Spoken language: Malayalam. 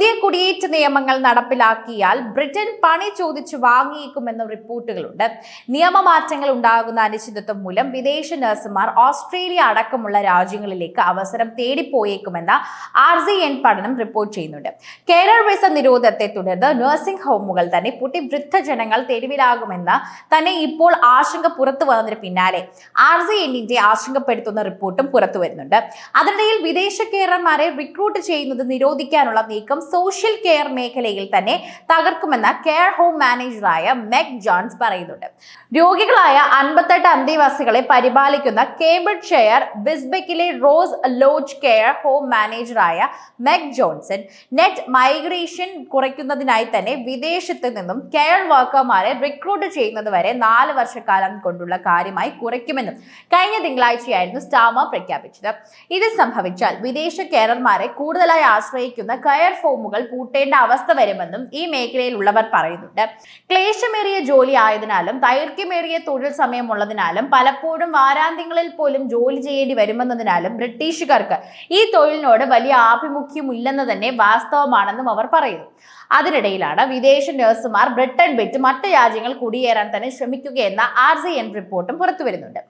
പുതിയ കുടിയേറ്റ നിയമങ്ങൾ നടപ്പിലാക്കിയാൽ ബ്രിട്ടൻ പണി ചോദിച്ചു വാങ്ങിയേക്കുമെന്ന റിപ്പോർട്ടുകളുണ്ട്. നിയമമാറ്റങ്ങൾ ഉണ്ടാകുന്ന അനിശ്ചിതത്വം മൂലം വിദേശ നഴ്സുമാർ ഓസ്ട്രേലിയ അടക്കമുള്ള രാജ്യങ്ങളിലേക്ക് അവസരം തേടിപ്പോയേക്കുമെന്ന ആർ സി എൻ പഠനം റിപ്പോർട്ട് ചെയ്യുന്നുണ്ട്. കേരള വിസ നിരോധത്തെ തുടർന്ന് നഴ്സിംഗ് ഹോമുകൾ തന്നെ പൂട്ടി വൃദ്ധജനങ്ങൾ തെരുവിലാകുമെന്ന് തന്നെ ഇപ്പോൾ ആശങ്ക പുറത്തു വന്നതിന് പിന്നാലെ ആർ സി എന്നിന്റെ ആശങ്കപ്പെടുത്തുന്ന റിപ്പോർട്ടും പുറത്തു വരുന്നുണ്ട്. അതിനിടയിൽ വിദേശ കേരളമാരെ റിക്രൂട്ട് ചെയ്യുന്നത് നിരോധിക്കാനുള്ള നീക്കം സോഷ്യൽ കെയർ മേഖലയിൽ തന്നെ തകർക്കുമെന്ന് കെയർ ഹോം മാനേജറായ മെക് ജോൺസ് പറയുന്നുണ്ട്. രോഗികളായ അൻപത്തെട്ട് അന്തേവാസികളെ പരിപാലിക്കുന്ന കേംബ്രിഡ്ജ് ഷെയർ ബിസ്ബെക്കിലെ റോസ് ലോഡ്ജ് കെയർ ഹോം മാനേജറായ മെക് ജോൺസൺ നെറ്റ് മൈഗ്രേഷൻ കുറയ്ക്കുന്നതിനായി തന്നെ വിദേശത്ത് നിന്നും കെയർ വർക്കർമാരെ റിക്രൂട്ട് ചെയ്യുന്നത് വരെ നാല് വർഷക്കാലം കൊണ്ടുള്ള കാര്യമായി കുറയ്ക്കുമെന്നും കഴിഞ്ഞ തിങ്കളാഴ്ചയായിരുന്നു സ്റ്റാമ പ്രഖ്യാപിച്ചത്. ഇത് സംഭവിച്ചാൽ വിദേശ കെയർമാരെ കൂടുതലായി ആശ്രയിക്കുന്ന കയർ ഫോമുകൾ പൂട്ടേണ്ട അവസ്ഥ വരുമെന്നും ഈ മേഖലയിലുള്ളവർ പറയുന്നുണ്ട്. ക്ലേശമേറിയ ജോലി ആയതിനാലും ദൈർഘ്യമേറിയ തൊഴിൽ സമയമുള്ളതിനാലും പലപ്പോഴും വാരാന്ത്യങ്ങളിൽ പോലും ജോലി ചെയ്യേണ്ടി വരുമെന്നതിനാലും ബ്രിട്ടീഷുകാർക്ക് ഈ തൊഴിലിനോട് വലിയ ആഭിമുഖ്യമില്ലെന്ന് തന്നെ വാസ്തവമാണെന്നും അവർ പറയുന്നു. അതിനിടയിലാണ് വിദേശ നഴ്സുമാർ ബ്രിട്ടൻ വിട്ട് മറ്റ് രാജ്യങ്ങൾ കുടിയേറാൻ തന്നെ ശ്രമിക്കുകയെന്ന ആർ സി എൻ റിപ്പോർട്ടും പുറത്തുവരുന്നുണ്ട്.